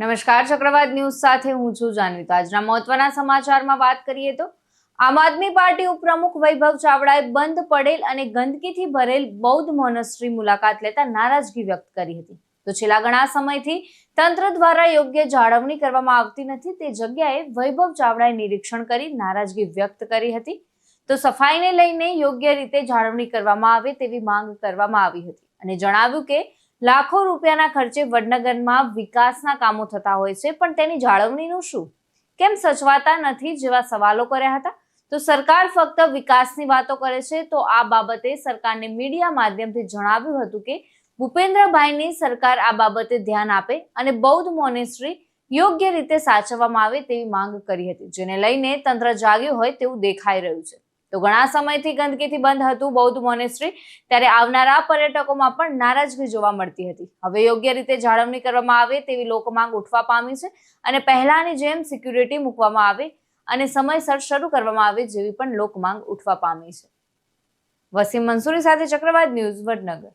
નમસ્કાર, ચક્રવાત ન્યૂઝ સાથે હું છું જાનવી તો આજના મહત્વના સમાચારમાં વાત કરીએ તો આમ આદમી પાર્ટી ઉપપ્રમુખ વૈભવ ચાવડાએ બંધ પડેલ અને ગંદકીથી ભરેલ બૌદ્ધ મોનસ્ટ્રી મુલાકાત લેતા નારાજગી વ્યક્ત કરી હતી. તો છેલ્લા ઘણા સમયથી તંત્ર દ્વારા યોગ્ય જાળવણી કરવામાં આવતી નથી, તે જગ્યાએ વૈભવ ચાવડાએ નિરીક્ષણ કરી નારાજગી વ્યક્ત કરી હતી. તો સફાઈને લઈને યોગ્ય રીતે જાળવણી કરવામાં આવે તેવી માંગ કરવામાં આવી હતી અને જણાવ્યું કે લાખો રૂપિયાના ખર્ચે વડનગરમાં વિકાસના કામો થતા હોય છે, પણ તેની જાળવણીનું શું? કેમ સચવાતા નથી જેવા સવાલો કર્યા હતા? તો સરકાર ફક્ત વિકાસની વાતો કરે છે, તો આ બાબતે સરકારને મીડિયા માધ્યમથી જણાવ્યું હતું કે, ભૂપેન્દ્રભાઈની સરકાર આ બાબતે ધ્યાન આપે અને બૌદ્ધ મોનેસ્ટ્રી યોગ્ય રીતે સાચવવામાં આવે તેવી માંગ કરી હતી, જેને લઈને તંત્ર જાગ્યું હોય તેવું દેખાઈ રહ્યું છે. તો ઘણા સમયથી ગંદકીથી બંધ હતું બૌદ્ધ મોનેસ્ટ્રી ત્યારે આવનારા પર્યટકોમાં પણ નારાજગી જોવા મળતી હતી. હવે યોગ્ય રીતે જાળવણી કરવામાં આવે તેવી લોકમાંગ ઉઠવા પામી છે અને પહેલાની જેમ સિક્યુરિટી મૂકવામાં આવે અને સમયસર શરૂ કરવામાં આવે જેવી પણ લોકમાંગ ઉઠવા પામી છે. વસીમ મંસૂરી સાથે ચક્રવાત ન્યૂઝ વડનગર.